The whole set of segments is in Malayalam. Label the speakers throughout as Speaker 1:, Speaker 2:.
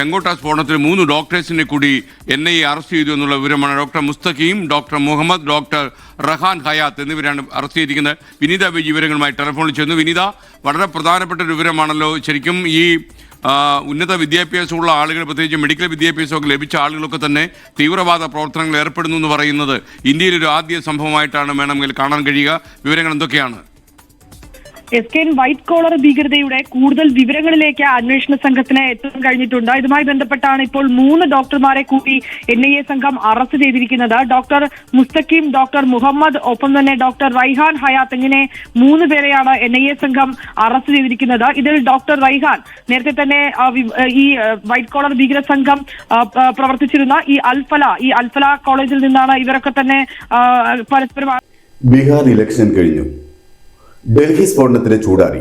Speaker 1: ചെങ്കോട്ട സ്ഫോടനത്തിൽ മൂന്ന് ഡോക്ടേഴ്സിനെ കൂടി എൻ ഐ അറസ്റ്റ് ചെയ്തു എന്നുള്ള വിവരമാണ് doctor Mustaqeem doctor Muhammad doctor Rehan Hayat എന്നിവരാണ് അറസ്റ്റ് ചെയ്തിരിക്കുന്നത്. വിനീത വിവരങ്ങളുമായി ടെലിഫോണിൽ ചെന്നു വിനീത വളരെ പ്രധാനപ്പെട്ട ഒരു വിവരമാണല്ലോ. ശരിക്കും ഈ ഉന്നത വിദ്യാഭ്യാസമുള്ള ആളുകൾ പ്രത്യേകിച്ച് മെഡിക്കൽ വിദ്യാഭ്യാസമൊക്കെ ലഭിച്ച ആളുകളൊക്കെ തന്നെ തീവ്രവാദ പ്രവർത്തനങ്ങളിൽ ഏർപ്പെടുന്നു എന്ന് പറയുന്നത് ഇന്ത്യയിൽ ഒരു ആദ്യ സംഭവമായിട്ടാണ് വേണമെങ്കിൽ കാണാൻ കഴിയുക. വിവരങ്ങൾ എന്തൊക്കെയാണ്?
Speaker 2: എസ് കെ വൈറ്റ് കോളർ ഭീകരതയുടെ കൂടുതൽ വിവരങ്ങളിലേക്ക് അന്വേഷണ സംഘത്തിന് എത്താൻ കഴിഞ്ഞിട്ടുണ്ട്. ഇതുമായി ബന്ധപ്പെട്ടാണ് ഇപ്പോൾ മൂന്ന് ഡോക്ടർമാരെ കൂടി എൻ ഐ എ സംഘം അറസ്റ്റ് ചെയ്തിരിക്കുന്നത്. ഡോക്ടർ മുസ്തഖീം ഡോക്ടർ മുഹമ്മദ് ഒപ്പം തന്നെ ഡോക്ടർ റൈഹാൻ ഹയാത്ത് ഇങ്ങനെ മൂന്ന് പേരെയാണ് എൻ ഐ എ സംഘം അറസ്റ്റ് ചെയ്തിരിക്കുന്നത്. ഇതിൽ ഡോക്ടർ റൈഹാൻ നേരത്തെ തന്നെ ഈ വൈറ്റ് കോളർ ഭീകര സംഘം പ്രവർത്തിച്ചിരുന്ന ഈ അൽഫല ഈ അൽഫല കോളേജിൽ നിന്നാണ് ഇവരൊക്കെ തന്നെ പരസ്പരം
Speaker 3: ബീഹാർ ഇലക്ഷൻ കഴിഞ്ഞു. ഡൽഹി സ്ഫോടനത്തിന് ചൂടാറി.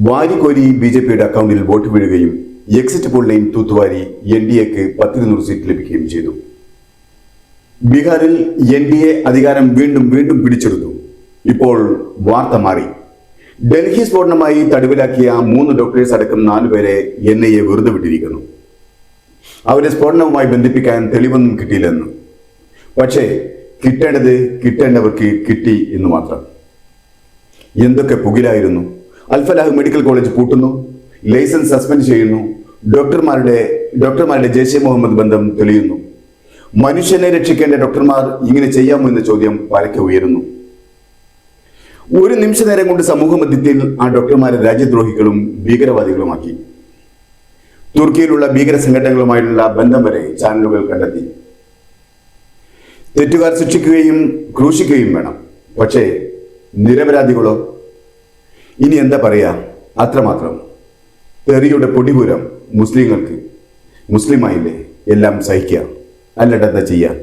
Speaker 3: വാരിക്കോരി ബി ജെ പിയുടെ അക്കൗണ്ടിൽ വോട്ട് വീഴുകയും എക്സിറ്റ് പോളിനെയും തൂത്തുവാരി എൻ ഡി എക്ക് പത്തിരുന്നൂറ് സീറ്റ് ലഭിക്കുകയും ചെയ്തു. ബീഹാറിൽ എൻ ഡി എ അധികാരം വീണ്ടും വീണ്ടും പിടിച്ചെടുത്തു. ഇപ്പോൾ വാർത്ത മാറി. ഡൽഹി സ്ഫോടനമായി തടവിലാക്കിയ മൂന്ന് ഡോക്ടേഴ്സ് അടക്കം നാലുപേരെ എൻ ഐ എ വെറുതെ വിട്ടിരിക്കുന്നു. അവരെ സ്ഫോടനവുമായി ബന്ധിപ്പിക്കാൻ തെളിവൊന്നും കിട്ടിയില്ലെന്ന്. പക്ഷേ കിട്ടേണ്ടത് കിട്ടേണ്ടവർക്ക് കിട്ടി എന്ന് മാത്രം. എന്തൊക്കെ പുകിലായിരുന്നു? അൽഫലാഹ് മെഡിക്കൽ കോളേജ് പൂട്ടുന്നു ലൈസൻസ് സസ്പെൻഡ് ചെയ്യുന്നു ഡോക്ടർമാരുടെ ഡോക്ടർമാരുടെ ജയ്ഷെ മുഹമ്മദ് ബന്ധം തെളിയുന്നു. മനുഷ്യനെ രക്ഷിക്കേണ്ട ഡോക്ടർമാർ ഇങ്ങനെ ചെയ്യാമോ എന്ന ചോദ്യം പരക്കെ ഉയരുന്നു. ഒരു നിമിഷ നേരം കൊണ്ട് സമൂഹ മധ്യത്തിൽ ആ ഡോക്ടർമാരെ രാജ്യദ്രോഹികളും ഭീകരവാദികളുമാക്കി. തുർക്കിയിലുള്ള ഭീകര സംഘടനകളുമായുള്ള ബന്ധം വരെ ചാനലുകൾ കണ്ടെത്തി. തെറ്റുകാർ ശിക്ഷിക്കുകയും ക്രൂശിക്കുകയും വേണം. പക്ഷേ നിരപരാധികളോ? ഇനി എന്താ പറയുക അത്രമാത്രം. തെറിയുടെ പൊടിപുരം മുസ്ലിങ്ങൾക്ക് മുസ്ലിമായില്ലേ? എല്ലാം സഹിക്കുക. അല്ലട്ടെന്താ ചെയ്യാ?